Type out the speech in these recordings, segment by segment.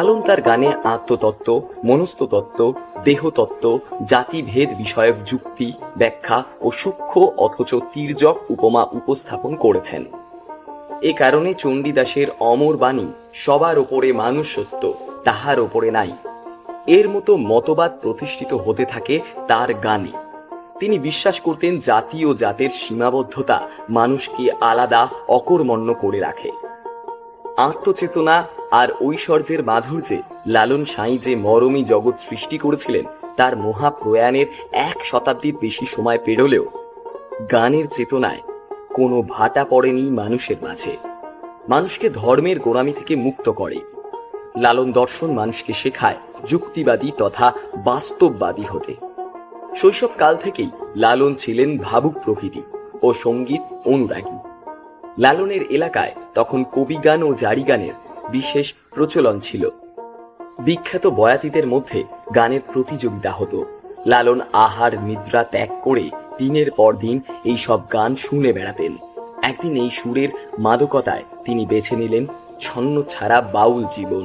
লালন তার গানে আত্মতত্ত্ব, মনস্ততত্ত্ব, দেহতত্ত্ব, জাতিভেদ বিষয়ক যুক্তি, ব্যাখ্যা ও সূক্ষ্ম অথচ তীর্যক উপমা উপস্থাপন করেছেন। এ কারণে চণ্ডীদাসের অমর বাণী সবার ওপরে মানুষ সত্য তাহার ওপরে নাই। এর মতো মতবাদ প্রতিষ্ঠিত হতে থাকে তার গানে। তিনি বিশ্বাস করতেন জাতি ও জাতের সীমাবদ্ধতা মানুষকে আলাদা, অকর্মণ্য করে রাখে। আত্মচেতনা আর ঐশ্বর্যের মাধুর্যে লালন সাঁই যে মরমী জগৎ সৃষ্টি করেছিলেন, তার মহাপ্রয়াণের এক শতাব্দীর বেশি সময় পেরোলেও গানের চেতনায় কোনো ভাটা পড়েনি মানুষের মাঝে। মানুষকে ধর্মের গোড়ামি থেকে মুক্ত করে। লালন দর্শন মানুষকে শেখায় যুক্তিবাদী তথা বাস্তববাদী হতে। শৈশবকাল থেকেই লালন ছিলেন ভাবুক প্রকৃতি ও সংগীত অনুরাগী। লালনের এলাকায় তখন কবিগান ও জারিগানের বিশেষ প্রচলন ছিল। বিখ্যাত বয়াতিদের মধ্যে গানের প্রতিযোগিতা হতো। লালন আহার নিদ্রা ত্যাগ করে দিনের পর দিন এই সব গান শুনে বেড়াতেন। একদিন এই সুরের মাদকতায় তিনি বেছে নিলেন ছন্ন ছাড়া বাউল জীবন।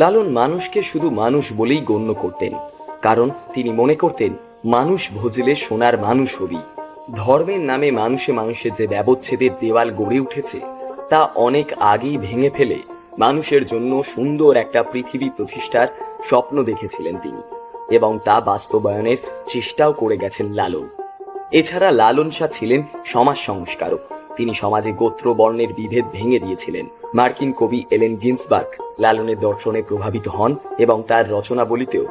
লালন মানুষকে শুধু মানুষ বলেই গণ্য করতেন, কারণ তিনি মনে করতেন, মানুষ ভজলে সোনার মানুষ হবি। ধর্মের নামে মানুষে মানুষে যে ব্যবচ্ছেদের দেওয়াল গড়ে উঠেছে তা অনেক আগেই ভেঙে ফেলে মানুষের জন্য সুন্দর একটা পৃথিবী প্রতিষ্ঠার স্বপ্ন দেখেছিলেন তিনি এবং তা বাস্তবায়নের চেষ্টাও করে গেছেন লালন। এছাড়া লালন শাহ ছিলেন সমাজ সংস্কারক। তিনি সমাজে গোত্র বর্ণের বিভেদ ভেঙে দিয়েছিলেন। মার্কিন কবি এলেন গিন্সবার্গ লালনের দর্শনে প্রভাবিত হন এবং তার রচনাবলিতেও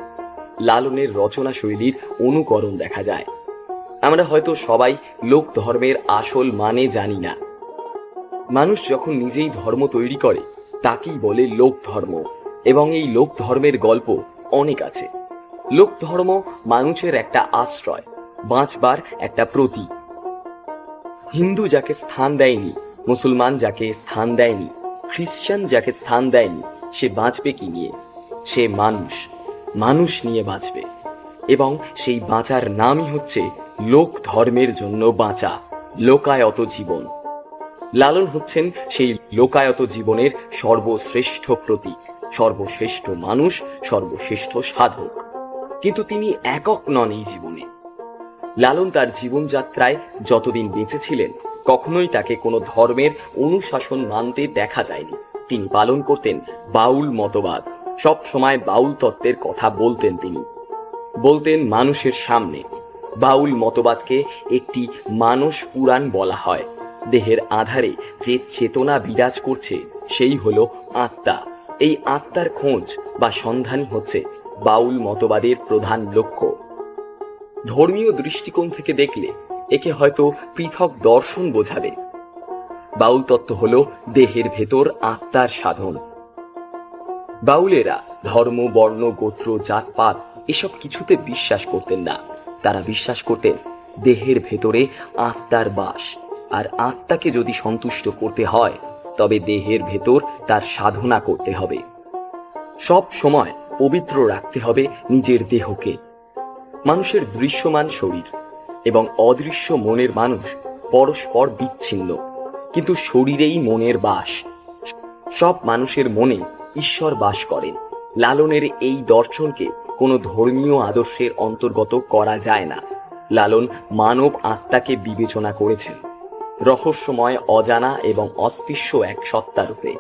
লালনের রচনা শৈলীর অনুকরণ দেখা যায়। আমরা হয়তো সবাই লোক ধর্মের আসল মানে জানি না। মানুষ যখন নিজেই ধর্ম তৈরি করে, তাকেই বলে লোক ধর্ম। এবং এই লোক ধর্মের গল্প অনেক আছে। লোক ধর্ম মানুষের একটা আশ্রয়, বাঁচবার একটা প্রতীক। হিন্দু যাকে স্থান দেয়নি, মুসলমান যাকে স্থান দেয়নি খ্রিস্টান যাকে স্থান দেয়নি, সে বাঁচবে কি নিয়ে? সে মানুষ। মানুষ নিয়ে বাঁচবে। এবং সেই বাঁচার নামই হচ্ছে লোক ধর্মের জন্য বাঁচা, লোকায়ত জীবন। লালন হচ্ছেন সেই লোকায়ত জীবনের সর্বশ্রেষ্ঠ প্রতীক, সর্বশ্রেষ্ঠ মানুষ, সর্বশ্রেষ্ঠ সাধক। কিন্তু তিনি একক নন এই জীবনে। লালন তার জীবনযাত্রায় যতদিন বেঁচে ছিলেন, কখনোই তাকে কোনো ধর্মের অনুশাসন মানতে দেখা যায়নি। তিনি পালন করতেন বাউল মতবাদ। সব সময় বাউল তত্ত্বের কথা বলতেন তিনি। বলতেন মানুষের সামনে। বাউল মতবাদকে একটি মানস পুরাণ বলা হয়। দেহের আধারে যে চেতনা বিরাজ করছে, সেই হলো আত্মা। এই আত্মার খোঁজ বা সন্ধানই হচ্ছে বাউল মতবাদের প্রধান লক্ষ্য। ধর্মীয় দৃষ্টিকোণ থেকে দেখলে একে হয়তো পৃথক দর্শন বোঝাবে। বাউল তত্ত্ব হল দেহের ভেতর আত্মার সাধন। বাউলেরা ধর্ম, বর্ণ, গোত্র জাতপাত এসব কিছুতে বিশ্বাস করতেন না। তারা বিশ্বাস করতেন দেহের ভেতরে আত্মার বাস। আর আত্মাকে যদি সন্তুষ্ট করতে হয়, তবে দেহের ভেতর তার সাধনা করতে হবে। সব সময় পবিত্র রাখতে হবে নিজের দেহকে। মানুষের দৃশ্যমান শরীর এবং অদৃশ্য মনের মানুষ পরস্পর বিচ্ছিন্ন, কিন্তু শরীরেই মনের বাস। সব মানুষের মনে ঈশ্বর বাস করেন। লালনের এই দর্শনকে কোনো ধর্মীয় আদর্শের অন্তর্গত করা যায় না। লালন মানব আত্মাকে বিবেচনা করেছেন। রহস্যময়, অজানা এবং অস্পৃশ্য এক সত্তারূপে।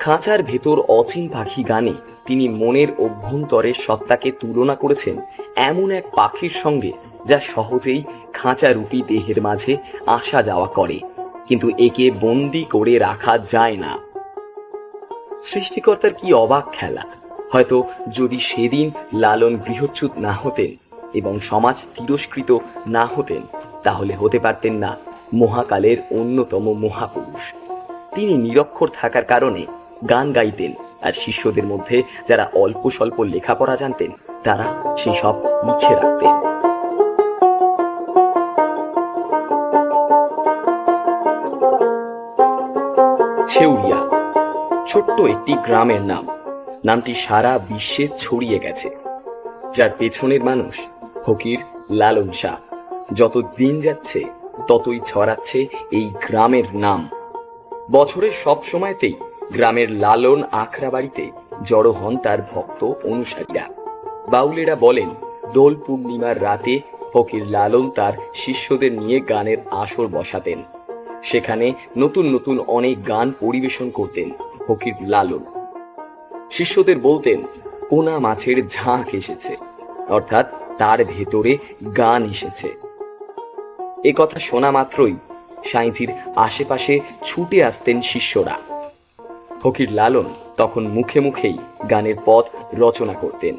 খাঁচার ভেতর অচিন পাখি গানে তিনি মনের অভ্যন্তরের সত্তাকে তুলনা করেছেন এমন এক পাখির সঙ্গে যা সহজেই খাঁচারূপী দেহের মাঝে আসা যাওয়া করে, কিন্তু একে বন্দি করে রাখা যায় না। সৃষ্টিকর্তার কি অবাক খেলা? হয়তো যদি সেদিন লালন গৃহচ্যুত না হতেন এবং সমাজ তিরস্কৃত না হতেন, তাহলে হতে পারতেন না মহাকালের অন্যতম মহাপুরুষ। তিনি নিরক্ষর থাকার কারণে গান গাইতেন আর শিষ্যদের মধ্যে যারা অল্প স্বল্প লেখাপড়া জানতেন, তারা সেই সব লিখে রাখতেন। ছেউরিয়া ছোট্ট একটি গ্রামের নাম। নামটি সারা বিশ্বে ছড়িয়ে গেছে। যার পেছনের মানুষ ফকির লালন শাহ। যত দিন যাচ্ছে ততই ছড়াচ্ছে এই গ্রামের নাম। বছরের সব সময়তেই গ্রামের লালন আখড়া বাড়িতে জড়ো হন তার ভক্ত অনুসারীরা। বাউলেরা বলেন, দোল পূর্ণিমার রাতে ফকির লালন তার শিষ্যদের নিয়ে গানের আসর বসাতেন। সেখানে নতুন নতুন অনেক গান পরিবেশন করতেন ফকির লালন। শিষ্যদের বলতেন, কোনা মাছের ঝাঁক এসেছে। অর্থাৎ তার ভেতরে গান এসেছে। এ কথা শোনা মাত্রই সাঁইজির আশেপাশে ছুটে আসতেন শিষ্যরা। ফকির লালন তখন মুখে মুখেই গানের পথ রচনা করতেন।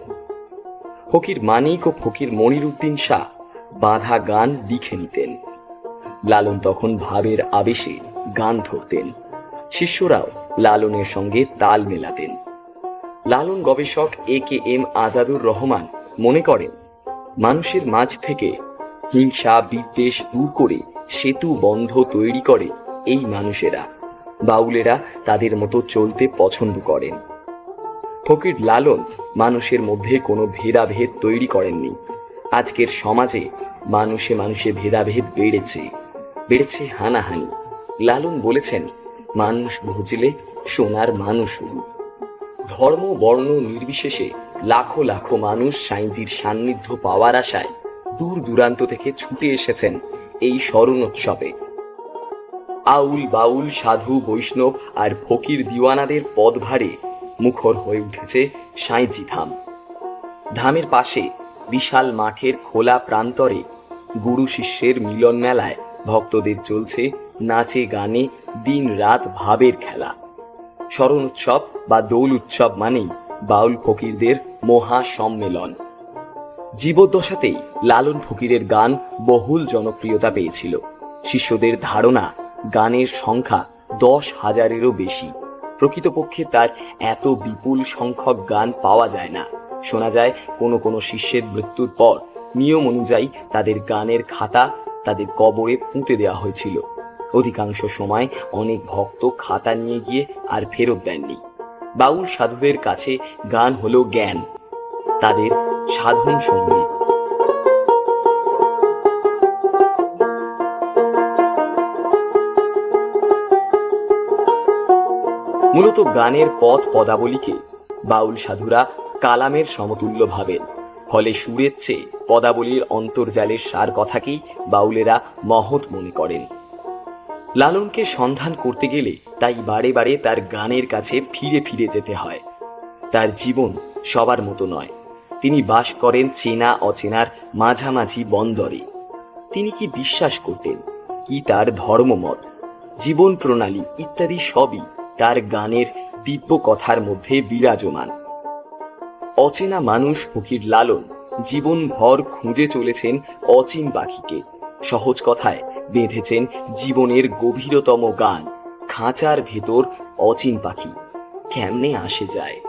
ফকির মানিক ও ফকির মনিরুদ্দিন শাহ বাঁধা গান লিখে নিতেন। লালন তখন ভাবের আবেশে গান ধরতেন। শিষ্যরাও লালনের সঙ্গে তাল মেলাতেন। লালন গবেষক A K M Azadur Rahman মনে করেন, মানুষের মাঝ থেকে হিংসা, বিদ্বেষ দূর করে সেতু বন্ধ তৈরি করে এই মানুষেরা। বাউলেরা তাদের মতো চলতে পছন্দ করেন। ফকির লালন মানুষের মধ্যে কোনো ভেদাভেদ তৈরি করেননি। আজকের সমাজে মানুষে মানুষে ভেদাভেদ বেড়েছে বেড়েছে হানাহানি। লালন বলেছেন, মানুষ বুঝলে সোনার মানুষ হই। ধর্ম, বর্ণ নির্বিশেষে লাখো লাখো মানুষ সাইঞ্জির সান্নিধ্য পাওয়ার আশায় দূর দূরান্ত থেকে ছুটে এসেছেন এই স্মরণোৎসবে। আউল বাউল, সাধু, বৈষ্ণব আর ফকির দিওয়ানাদের পদভারে মুখর হয়ে উঠেছে সাঁইজি ধাম। ধামের পাশে বিশাল মাঠের খোলা প্রান্তরে গুরু শিষ্যের মিলন মেলায় ভক্তদের চলছে নাচে গানে দিন রাত ভাবের খেলা। স্মরণ উৎসব বা দোল উৎসব মানেই বাউল ফকিরদের মহা সম্মেলন। জীবদ্দশাতেই লালন ফকিরের গান বহুল জনপ্রিয়তা পেয়েছিল। শিষ্যদের ধারণা, গানের সংখ্যা দশ হাজারেরও বেশি। প্রকৃতপক্ষে তার এত বিপুল সংখ্যক গান পাওয়া যায় না। শোনা যায় কোনো কোনো শিষ্যের মৃত্যুর পর। নিয়ম অনুযায়ী তাদের গানের খাতা তাদের কবরে পুঁতে দেওয়া হয়েছিল। অধিকাংশ সময় অনেক ভক্ত খাতা নিয়ে গিয়ে আর ফেরত দেননি। বাউল সাধুদের কাছে গান হলো জ্ঞান। তাদের সাধন সংগীত। মূলত গানের পথ পদাবলীকে বাউল সাধুরা কালামের সমতুল্য ভাবেন। ফলে সুরের চেয়ে পদাবলীর অন্তর্জালের সার কথাকেই বাউলেরা মহৎ মনে করেন। লালনকে সন্ধান করতে গেলে তাই বারে বারে তার গানের কাছে ফিরে ফিরে যেতে হয়। তার জীবন সবার মতো নয়। তিনি বাস করেন চেনা অচেনার মাঝামাঝি বন্দরে। তিনি কি বিশ্বাস করতেন? কি তার ধর্মমত? জীবন প্রণালী ইত্যাদি সবই তার গানের দিব্য কথার মধ্যে বিরাজমান। অচেনা মানুষ ফকির লালন জীবনভর খুঁজে চলেছেন অচিন পাখিকে। সহজ কথায় বেঁধেছেন জীবনের গভীরতম গান, খাঁচার ভেতর অচিন পাখি। কেমনে আসে যায়?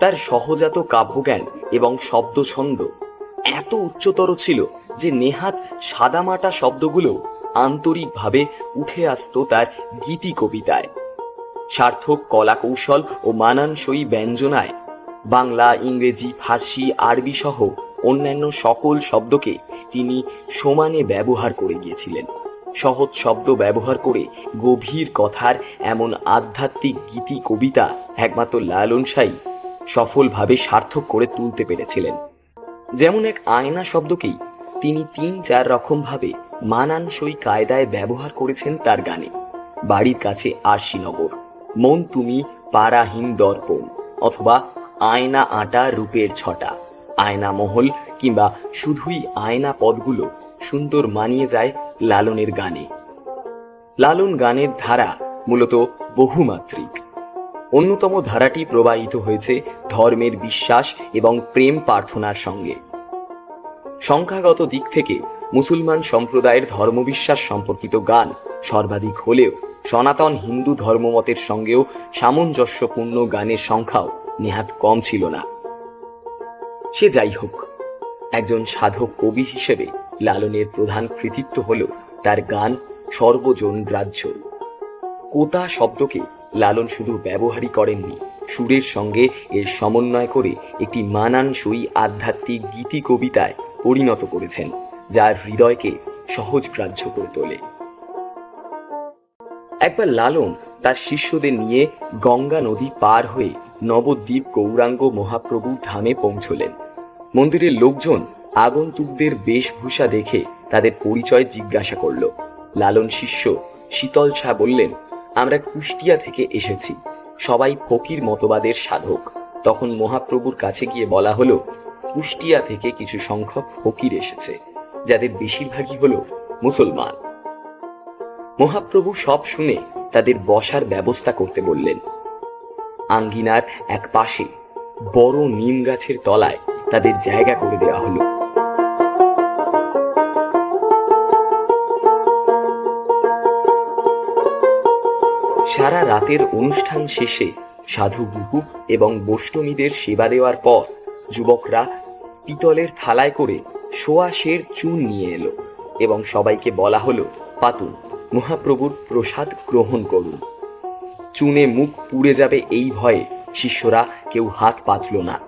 তার সহজাত কাব্যজ্ঞান এবং শব্দছন্দ এত উচ্চতর ছিল যে নেহাত সাদামাটা শব্দগুলো আন্তরিকভাবে উঠে আসতো তার গীতি কবিতায়। সার্থক কলা কৌশল ও মানানসই ব্যঞ্জনায় বাংলা, ইংরেজি, ফার্সি, আরবি সহ অন্যান্য সকল শব্দকে তিনি সমানে ব্যবহার করে গিয়েছিলেন। সহজ শব্দ ব্যবহার করে গভীর কথার এমন আধ্যাত্মিক গীতি কবিতা একমাত্র লালন সাই সফলভাবে সার্থক করে তুলতে পেরেছিলেন। যেমন এক আয়না শব্দকেই তিনি তিন চার রকম ভাবে মানানসই কায়দায় ব্যবহার করেছেন তার গানে। বাড়ির কাছে আরশিনগর, মন তুমি পারাহীন দর্পণ অথবা আয়না আটা রূপের ছটা। আয়না মহল কিংবা শুধুই আয়না পদগুলো সুন্দর মানিয়ে যায় লালনের গানে। লালন গানের ধারা মূলত বহুমাত্রিক। অন্যতম ধারাটি প্রবাহিত হয়েছে ধর্মের বিশ্বাস এবং প্রেম প্রার্থনার সঙ্গে। সংখ্যাগত দিক থেকে মুসলমান সম্প্রদায়ের ধর্মবিশ্বাস সম্পর্কিত গান সর্বাধিক হলেও সনাতন হিন্দু ধর্মমতের সঙ্গেও সামঞ্জস্যপূর্ণ গানের সংখ্যাও নেহাত কম ছিল না। সে যাই হোক, একজন সাধক কবি হিসেবে লালনের প্রধান কৃতিত্ব হল তার গান সর্বজন গ্রাহ্য। কোতা শব্দকে লালন শুধু ব্যবহারই করেননি, সুরের সঙ্গে এর সমন্বয় করে একটি মানানসই আধ্যাত্মিক গীতি কবিতায় পরিণত করেছেন, যার হৃদয়কে সহজগ্রাহ্য করে তোলে। একবার লালন তার শিষ্যদের নিয়ে গঙ্গা নদী পার হয়ে নবদ্বীপ গৌরাঙ্গ মহাপ্রভু ধামে পৌঁছলেন। মন্দিরের লোকজন আগন্তুকদের বেশভূষা দেখে তাদের পরিচয় জিজ্ঞাসা করল। লালন শিষ্য শীতল ছা বললেন আমরা কুষ্টিয়া থেকে এসেছি। সবাই ফকির মতবাদের সাধক। তখন মহাপ্রভুর কাছে গিয়ে বলা হলো, কুষ্টিয়া থেকে কিছু সংখ্যক ফকির এসেছে, যাদের বেশিরভাগই হলো মুসলমান। মহাপ্রভু সব শুনে তাদের বসার ব্যবস্থা করতে বললেন। আঙ্গিনার এক পাশে বড় নিম গাছের তলায় তাদের জায়গা করে দেওয়া হলো। সারা রাতের অনুষ্ঠান শেষে সাধু গুহু এবং বৈষ্ণবীদের সেবা দেওয়ার পর যুবকরা পিতলের থালায় করে সোয়া সোয়াশের চুন নিয়ে এলো এবং সবাইকে বলা হলো পাতুন মহাপ্রভুর প্রসাদ গ্রহণ করুন। চুনে মুখ পুড়ে যাবে এই ভয়ে শিষ্যরা কেউ হাত পাতল না,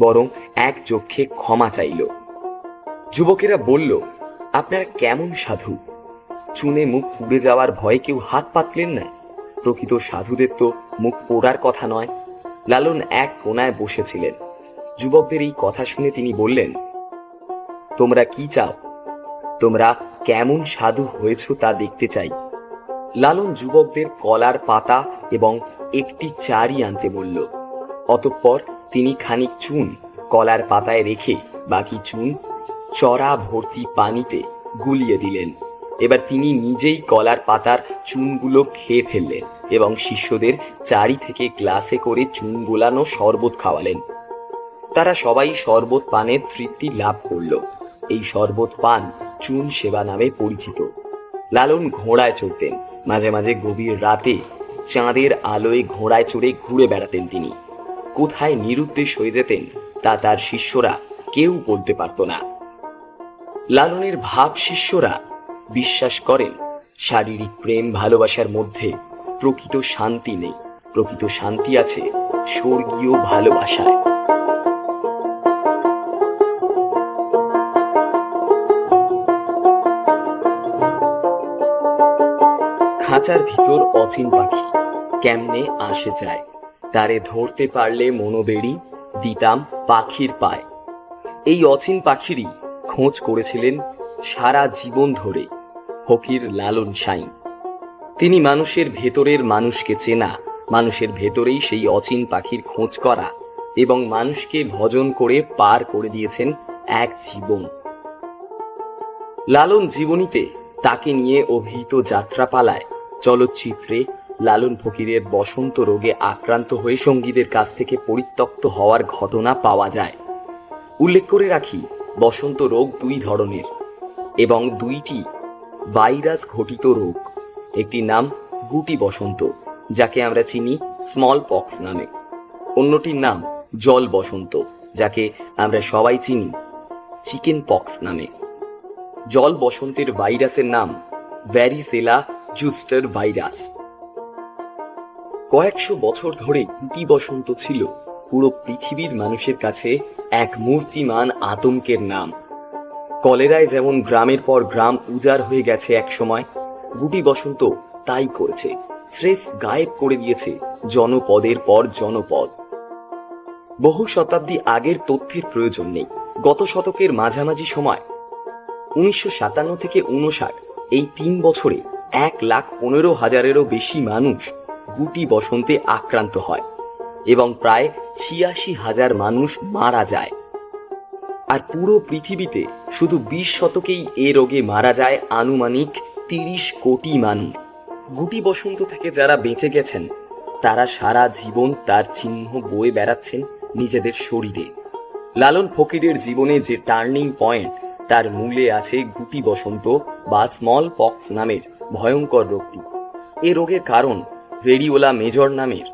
বরং এক চক্ষে ক্ষমা চাইল। যুবকেরা বলল, আপনারা কেমন সাধু? চুনে মুখ পুড়ে যাওয়ার ভয়ে কেউ হাত পাতলেন না? প্রকৃত সাধুদের তো মুখ পোড়ার কথা নয়। লালন এক কোনায় বসেছিলেন। যুবকদের এই কথা শুনে তিনি বললেন, তোমরা কি চাও? তোমরা কেমন সাধু হয়েছ তা দেখতে চাই। লালন যুবকদের কলার পাতা এবং একটি চারি আনতে বলল। অতঃপর তিনি খানিক চুন কলার পাতায় রেখে বাকি চুন চড়া ভর্তি পানিতে গুলিয়ে দিলেন। এবার তিনি নিজেই কলার পাতার চুনগুলো খেয়ে ফেললেন এবং শিষ্যদের চারি থেকে গ্লাসে করে চুন গোলানো শরবত খাওয়ালেন। তারা সবাই শরবত পানের তৃপ্তি লাভ করল। এই শরবত পান চুন সেবা নামে পরিচিত। লালন ঘোড়ায় চড়তেন। মাঝে মাঝে গভীর রাতে চাঁদের আলোয় ঘোড়ায় চড়ে ঘুরে বেড়াতেন তিনি। কোথায় নিরুদ্দেশ হয়ে যেতেন তা তার শিষ্যরা কেউ বলতে পারত না। লালনের ভাব শিষ্যরা বিশ্বাস করেন। শারীরিক প্রেম ভালোবাসার মধ্যে প্রকৃত শান্তি নেই। প্রকৃত শান্তি আছে স্বর্গীয় ভালোবাসায়। খাঁচার ভিতর অচিন পাখি কেমনে আসে যায়? তারে ধরতে পারলে মনোবেড়ি দিতাম পাখির পায়। এই অচিন পাখিরই খোঁজ করেছিলেন সারা জীবন ধরে। ফকির লালন সাইন তিনি মানুষের ভেতরের মানুষকে চেনা, মানুষের ভেতরেই সেই অচিন পাখির খোঁজ করা এবং মানুষকে ভজন করে পার করে দিয়েছেন এক জীবন। লালন জীবনীতে তাকে নিয়ে অভিহিত যাত্রাপালায় চলচ্চিত্রে লালন ফকিরের বসন্ত রোগে আক্রান্ত হয়ে সঙ্গীদের কাছ থেকে পরিত্যক্ত হওয়ার ঘটনা পাওয়া যায়। উল্লেখ করে রাখি, বসন্ত রোগ দুই ধরনের এবং দুইটি ভাইরাস ঘটিত রোগ। একটি নাম গুটি বসন্ত, যাকে আমরা চিনি স্মল পক্স নামে। অন্যটির নাম জল বসন্ত, যাকে আমরা সবাই চিনি চিকেন পক্স নামে। জল বসন্তের ভাইরাসের নাম ভ্যারিসেলা জুস্টার ভাইরাস কয়েকশো বছর ধরে গুটি বসন্ত ছিল পুরো পৃথিবীর মানুষের কাছে এক মূর্তিমান আতঙ্কের নাম। কলেরায় যেমন গ্রামের পর গ্রাম উজাড় হয়ে গেছে এক সময়, গুটি বসন্ত তাই করেছে। স্রেফ গায়েব করে দিয়েছে জনপদের পর জনপদ। বহু শতাব্দী আগের তথ্যের প্রয়োজন নেই। গত শতকের মাঝামাঝি সময়, উনিশশো সাতান্ন থেকে উনষাট এই তিন বছরে এক লাখ পনেরো হাজারেরও বেশি মানুষ গুটি বসন্তে আক্রান্ত হয় এবং প্রায় ছিয়াশি হাজার মানুষ মারা যায়। আর পুরো পৃথিবীতে শুধু বিশ শতকেই এ রোগে মারা যায় আনুমানিক তিরিশ কোটি মানুষ গুটি বসন্ত থেকে যারা বেঁচে গেছেন, তারা সারা জীবন তার চিহ্ন বয়ে বেড়াচ্ছেন নিজেদের শরীরে। লালন ফকিরের জীবনে যে টার্নিং পয়েন্ট, তার মূলে আছে গুটি বসন্ত বা স্মল পক্স নামের ভয়ঙ্কর রোগটি। এ রোগের কারণ ভেরিওলা মেজর নামের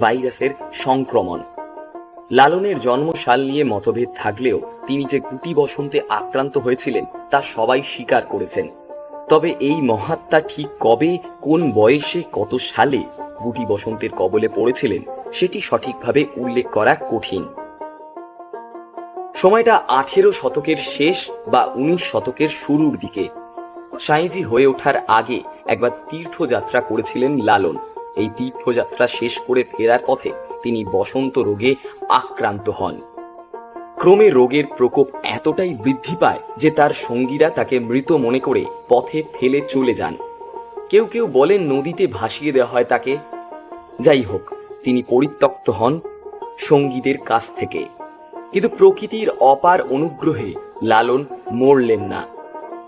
ভাইরাসের সংক্রমণ। লালনের জন্মসাল নিয়ে মতভেদ থাকলেও তিনি যে গুটি বসন্তে আক্রান্ত হয়েছিলেন, তা সবাই স্বীকার করেছেন। তবে এই মহাত্মা ঠিক কবে, কোন বয়সে, কত সালে গুটি বসন্তের কবলে পড়েছিলেন, সেটি সঠিকভাবে উল্লেখ করা কঠিন। সময়টা আঠেরো শতকের শেষ বা উনিশ শতকের শুরুর দিকে। সাঁইজি হয়ে ওঠার আগে একবার তীর্থযাত্রা করেছিলেন লালন। এই তীর্থযাত্রা শেষ করে ফেরার পথে তিনি বসন্ত রোগে আক্রান্ত হন। ক্রমে রোগের প্রকোপ এতটাই বৃদ্ধি পায় যে তার সঙ্গীরা তাকে মৃত মনে করে পথে ফেলে চলে যান। কেউ কেউ বলেন নদীতে ভাসিয়ে দেওয়া হয় তাকে। যাই হোক, তিনি পরিত্যক্ত হন সঙ্গীদের কাছ থেকে। কিন্তু প্রকৃতির অপার অনুগ্রহে লালন মরলেন না।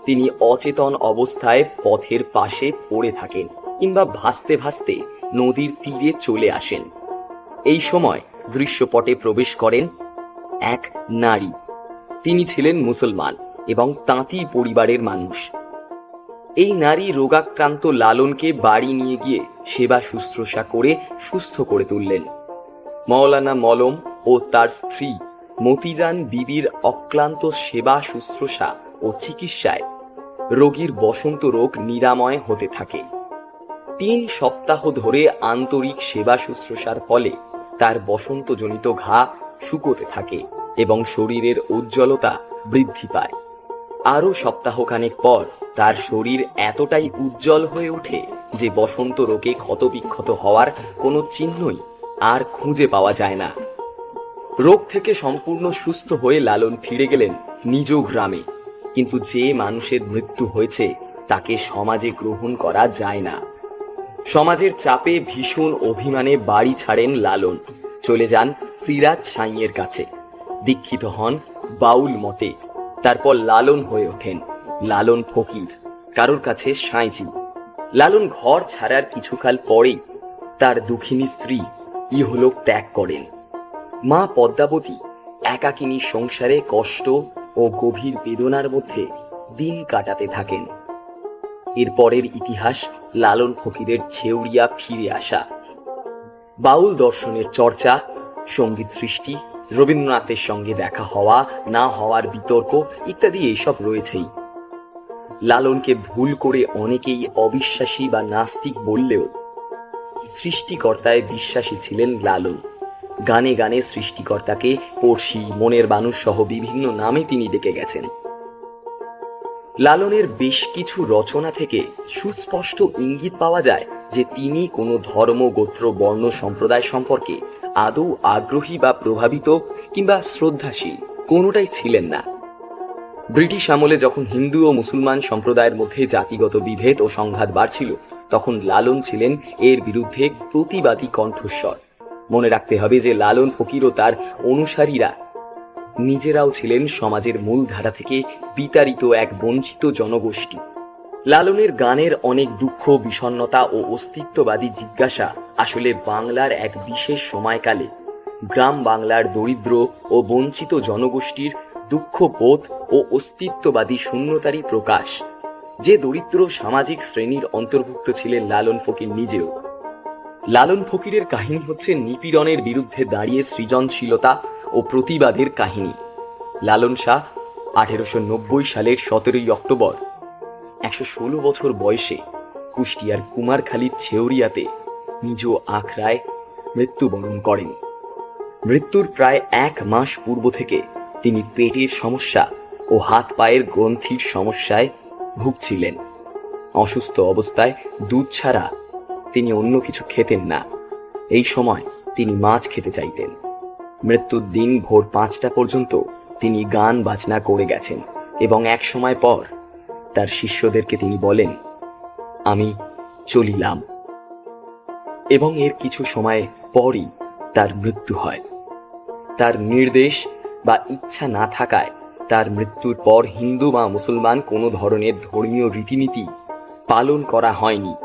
তিনি অচেতন অবস্থায় পথের পাশে পড়ে থাকেন কিংবা ভাসতে ভাসতে নদীর তীরে চলে আসেন। এই সময় দৃশ্যপটে প্রবেশ করেন এক নারী। তিনি ছিলেন মুসলমান এবং তাঁতি পরিবারের মানুষ। এই নারী রোগাক্রান্ত লালনকে বাড়ি নিয়ে গিয়ে সেবা শুশ্রূষা করে সুস্থ করে তুললেন। মৌলানা মলম ও তার স্ত্রী মতিজান বিবির অক্লান্ত সেবা শুশ্রূষা ও চিকিৎসায় রোগীর বসন্ত রোগ নিরাময় হতে থাকে। তিন সপ্তাহ ধরে আন্তরিক সেবা শুশ্রূষার ফলে তার বসন্তজনিত ঘা শুকোতে থাকে এবং শরীরের উজ্জ্বলতা বৃদ্ধি পায়। আরও সপ্তাহখানেক পর তার শরীর এতটাই উজ্জ্বল হয়ে ওঠে যে বসন্ত রোগে ক্ষতবিক্ষত হওয়ার কোনো চিহ্নই আর খুঁজে পাওয়া যায় না। রোগ থেকে সম্পূর্ণ সুস্থ হয়ে লালন ফিরে গেলেন নিজ গ্রামে। কিন্তু যে মানুষের মৃত্যু হয়েছে তাকে সমাজে গ্রহণ করা যায় না। সমাজের চাপে ভীষণ অভিমানে বাড়ি ছাড়েন লালন। চলে যান সিরাজ সাইয়ের কাছে। দীক্ষিত হন বাউল মতে। তারপর লালন হয়ে ওঠেন লালন ফকির, কারোর কাছে সাঁইজি লালন ঘর ছাড়ার কিছুকাল পরেই তার দুঃখিনী স্ত্রী ইহলোক ত্যাগ করেন। মা পদ্মাবতী একাকিনী সংসারে কষ্ট ও গভীর বেদনার মধ্যে দিন কাটাতে থাকেন। এরপরের ইতিহাস লালন ফকিরের ছেউড়িয়া ফিরে আসা। বাউল দর্শনের চর্চা, সংগীত সৃষ্টি, রবীন্দ্রনাথের সঙ্গে দেখা হওয়া, না হওয়ার বিতর্ক ইত্যাদি এইসব রয়েছেই। লালনকে ভুল করে অনেকেই অবিশ্বাসী বা নাস্তিক বললেও সৃষ্টিকর্তায় বিশ্বাসী ছিলেন লালন। গানে গানে সৃষ্টিকর্তাকে পড়শি, মনের মানুষ সহ বিভিন্ন নামে তিনি ডেকে গেছেন। লালনের বেশ কিছু রচনা থেকে সুস্পষ্ট ইঙ্গিত পাওয়া যায় যে তিনি কোনো ধর্ম, গোত্র, বর্ণ, সম্প্রদায় সম্পর্কে আদৌ আগ্রহী বা প্রভাবিত কিংবা শ্রদ্ধাশীল। কোনোটাই ছিলেন না। ব্রিটিশ আমলে যখন হিন্দু ও মুসলমান সম্প্রদায়ের মধ্যে জাতিগত বিভেদ ও সংঘাত বাড়ছিল, তখন লালন ছিলেন এর বিরুদ্ধে প্রতিবাদী কণ্ঠস্বর। মনে রাখতে হবে যে লালন ফকির ও তার অনুসারীরা নিজেরাও ছিলেন সমাজের মূল ধারা থেকে বিতাড়িত এক বঞ্চিত জনগোষ্ঠী। লালনের গানের অনেক দুঃখ, বিষণ্ণতা ও অস্তিত্ববাদী জিজ্ঞাসা আসলে বাংলার এক বিশেষ সময়কালে। গ্রাম বাংলার দরিদ্র ও বঞ্চিত জনগোষ্ঠীর দুঃখবোধ ও অস্তিত্ববাদী শূন্যতারই প্রকাশ। যে দরিদ্র সামাজিক শ্রেণির অন্তর্ভুক্ত ছিলেন লালন ফকির নিজেও। লালন ফকিরের কাহিনী হচ্ছে নিপীড়নের বিরুদ্ধে দাঁড়িয়ে সৃজনশীলতা ও প্রতিবাদের কাহিনী। লালন শাহ আঠেরোশো নব্বই সালের সতেরোই অক্টোবর, একশো ষোলো বছর বয়সে কুষ্টিয়ার কুমারখালীর ছেউরিয়াতে নিজ আখড়ায় মৃত্যুবরণ করেন। মৃত্যুর প্রায় এক মাস পূর্ব থেকে তিনি পেটের সমস্যা ও হাত পায়ের গ্রন্থির সমস্যায় ভুগছিলেন। অসুস্থ অবস্থায় দুধ ছাড়া তিনি অন্য কিছু খেতেন না। এই সময় তিনি মাছ খেতে চাইতেন। মৃত্যুর দিন ভোর পাঁচটা পর্যন্ত তিনি গান বাজনা করে গেছেন এবং এক সময় পর তার শিষ্যদেরকে তিনি বলেন, আমি চলিলাম। এবং এর কিছু সময় পরই তার মৃত্যু হয়। তার নির্দেশ বা ইচ্ছা না থাকায় তার মৃত্যুর পর হিন্দু বা মুসলমান কোনো ধরনের ধর্মীয় রীতিনীতি পালন করা হয়নি।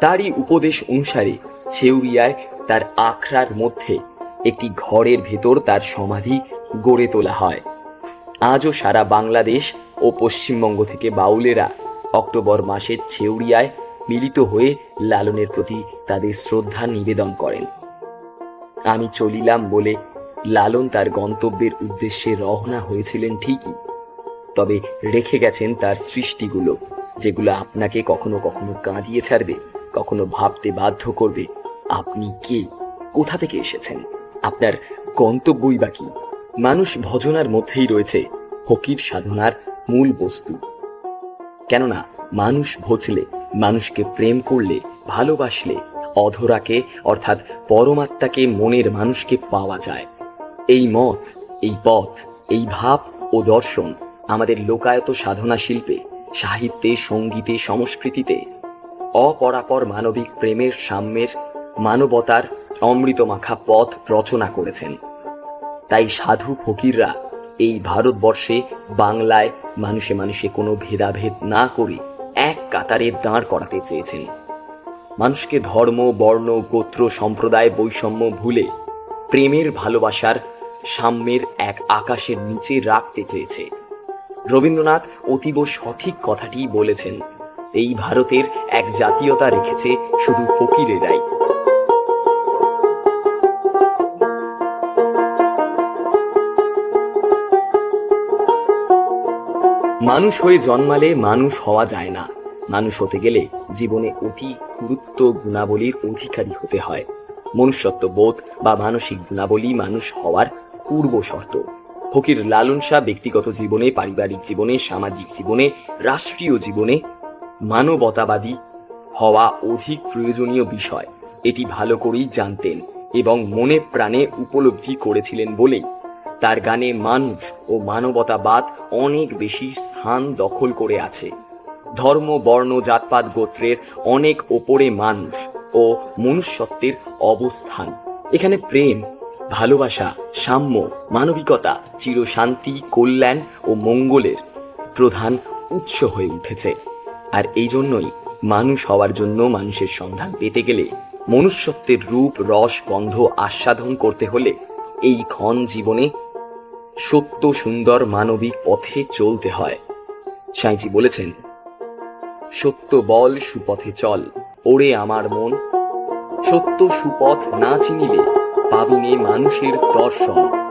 তারই উপদেশ অনুসারে ছেউরিয়ায় তার আখড়ার মধ্যে একটি ঘরের ভেতর তার সমাধি গড়ে তোলা হয়। আজও সারা বাংলাদেশ ও পশ্চিমবঙ্গ থেকে বাউলেরা অক্টোবর মাসের ছেউরিয়ায় মিলিত হয়ে লালনের প্রতি তাদের শ্রদ্ধা নিবেদন করেন। আমি চলিলাম বলে লালন তার গন্তব্যের উদ্দেশ্যে রওনা হয়েছিলেন ঠিকই। তবে রেখে গেছেন তার সৃষ্টিগুলো, যেগুলো আপনাকে কখনো কখনো কাঁদিয়ে ছাড়বে, কখনো ভাবতে বাধ্য করবে, আপনি কে? কোথা থেকে এসেছেন? আপনার গন্তব্যই বা কি? মানুষ ভজনার মধ্যেই রয়েছে, ফকির সাধনার মূল বস্তু। কেননা, মানুষ ভজলে মানুষকে প্রেম করলে, ভালোবাসলে, অধরাকে, অর্থাৎ পরমাত্মাকে মনের মানুষকে পাওয়া যায়। এই মত, এই পথ, এই ভাব ও দর্শন আমাদের লোকায়ত সাধনা শিল্পে, সাহিত্যে, সঙ্গীতে, সংস্কৃতিতে অপরাপর মানবিক প্রেমের, সাম্যের, মানবতার অমৃতমাখা পথ রচনা করেছেন। তাই সাধু ফকিররা এই ভারতবর্ষে বাংলায় মানুষে মানুষে কোনো ভেদাভেদ না করে এক কাতারে দাঁড় করাতে চেয়েছেন। মানুষকে ধর্ম, বর্ণ, গোত্র, সম্প্রদায়, বৈষম্য ভুলে প্রেমের ভালোবাসার সাম্যের এক আকাশের নিচে রাখতে চেয়েছে। রবীন্দ্রনাথ অতীব সঠিক কথাটি বলেছেন, এই ভারতের এক জাতীয়তা রেখেছে শুধু ফকিরেরাই। মানুষ হয়ে জন্মালে মানুষ হওয়া যায় না। মানুষ হতে গেলে জীবনে অতি গুরুত্ব গুণাবলীর অধিকারী হতে হয়। মনুষ্যত্ব বোধ বা মানসিক গুণাবলী মানুষ হওয়ার পূর্ব শর্ত। ফকির লালন শাহ ব্যক্তিগত জীবনে, পারিবারিক জীবনে, সামাজিক জীবনে, রাষ্ট্রীয় জীবনে মানবতাবাদী হওয়া অধিক প্রয়োজনীয় বিষয়। এটি ভালো করেই জানতেন এবং মনে প্রাণে উপলব্ধি করেছিলেন বলেই। তার গানে মানুষ ও মানবতাবাদ অনেক বেশি স্থান দখল করে আছে। ধর্ম, বর্ণ, জাতপাত গোত্রের অনেক ওপরে মানুষ ও মনুষ্যত্বের অবস্থান। এখানে প্রেম, ভালোবাসা, সাম্য, মানবিকতা, চিরশান্তি, কল্যাণ ও মঙ্গলের প্রধান উৎস হয়ে উঠেছে। আর এই জন্যই মানুষ হওয়ার জন্য মানুষের সন্ধান পেতে গেলে মনুষ্যত্বের রূপ, রস, গন্ধ আস্বাদন করতে হলে এই ক্ষণ জীবনে সত্য সুন্দর মানবিক পথে চলতে হয়। সাঁইজি বলেছেন সত্য বল সুপথে চল ওরে আমার মন। সত্য সুপথ না চিনিলে পাবিনে মানুষের দর্শন।